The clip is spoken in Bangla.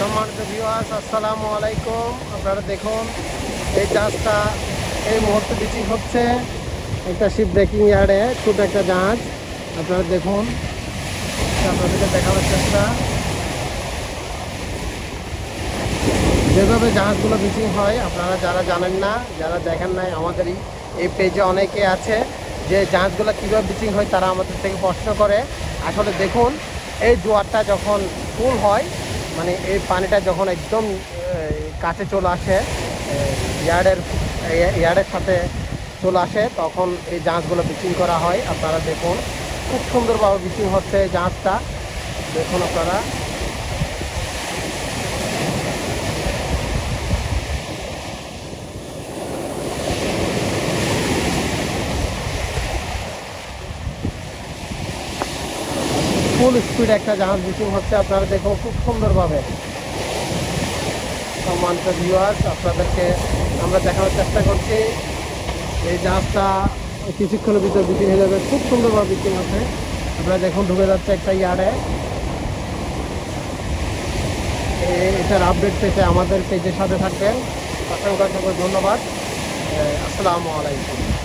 সম্মানিত ভিউয়ার্স আসসালামু আলাইকুম। আপনারা দেখুন, এই জাহাজটা এই মুহূর্তে বিচিং হচ্ছে। একটা শিপ ব্রেকিং ইয়ার্ডে ছোট একটা জাহাজ। আপনারা দেখুন, আপনাদেরকে দেখানোর চেষ্টা। যেভাবে জাহাজগুলো বিচিং হয়, আপনারা যারা জানেন না, যারা দেখেন নাই আমাদেরই এই পেজে অনেকে আছে, যে জাহাজগুলো কীভাবে বিচিং হয়, তারা আমাদের থেকে প্রশ্ন করে। আসলে দেখুন, এই জোয়ারটা যখন ফুল হয় মানে এই পানিটা যখন একদম কাছে চলে আসে ইয়ার্ডের ইয়ার্ডের সাথে চলে আসে, তখন এই জাহাজগুলো বিচিং করা হয়। আপনারা দেখুন, খুব সুন্দরভাবে বিচিং হচ্ছে জাহাজটা। দেখুন আপনারা ফুল স্পিড একটা জাহাজ বুকিং হচ্ছে, আপনারা দেখুন খুব সুন্দরভাবে। সম্মানিত ভিউয়ার্স আপনাদেরকে আমরা দেখানোর চেষ্টা করছি। এই জাহাজটা কিছুক্ষণের ভিতরে বিক্রি হয়ে যাবে, খুব সুন্দরভাবে বিক্রি হচ্ছে। আপনারা দেখুন ঢুকে যাচ্ছে একটা ইয়ার্ডে এটার আপডেট পেতে আমাদের পেজের সাথে থাকবেন। অসংখ্য অসংখ্য ধন্যবাদ। আসসালামু আলাইকুম।